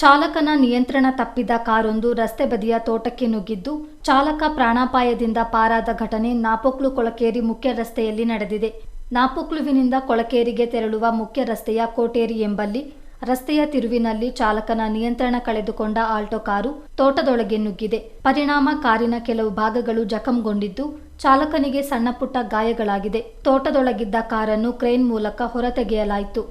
ಚಾಲಕನ ನಿಯಂತ್ರಣ ತಪ್ಪಿದ ಕಾರೊಂದು ರಸ್ತೆ ಬದಿಯ ತೋಟಕ್ಕೆ ನುಗ್ಗಿದ್ದು, ಚಾಲಕ ಪ್ರಾಣಾಪಾಯದಿಂದ ಪಾರಾದ ಘಟನೆ ನಾಪೊಕ್ಲು ಕೊಳಕೇರಿ ಮುಖ್ಯ ರಸ್ತೆಯಲ್ಲಿ ನಡೆದಿದೆ. ನಾಪೊಕ್ಲುವಿನಿಂದ ಕೊಳಕೇರಿಗೆ ತೆರಳುವ ಮುಖ್ಯ ರಸ್ತೆಯ ಕೋಟೇರಿ ಎಂಬಲ್ಲಿ ರಸ್ತೆಯ ತಿರುವಿನಲ್ಲಿ ಚಾಲಕನ ನಿಯಂತ್ರಣ ಕಳೆದುಕೊಂಡ ಆಲ್ಟೋ ಕಾರು ತೋಟದೊಳಗೆ ನುಗ್ಗಿದೆ. ಪರಿಣಾಮ ಕಾರಿನ ಕೆಲವು ಭಾಗಗಳು ಜಖಂಗೊಂಡಿದ್ದು, ಚಾಲಕನಿಗೆ ಸಣ್ಣಪುಟ್ಟ ಗಾಯಗಳಾಗಿದೆ. ತೋಟದೊಳಗಿದ್ದ ಕಾರನ್ನು ಕ್ರೇನ್ ಮೂಲಕ ಹೊರತೆಗೆಯಲಾಯಿತು.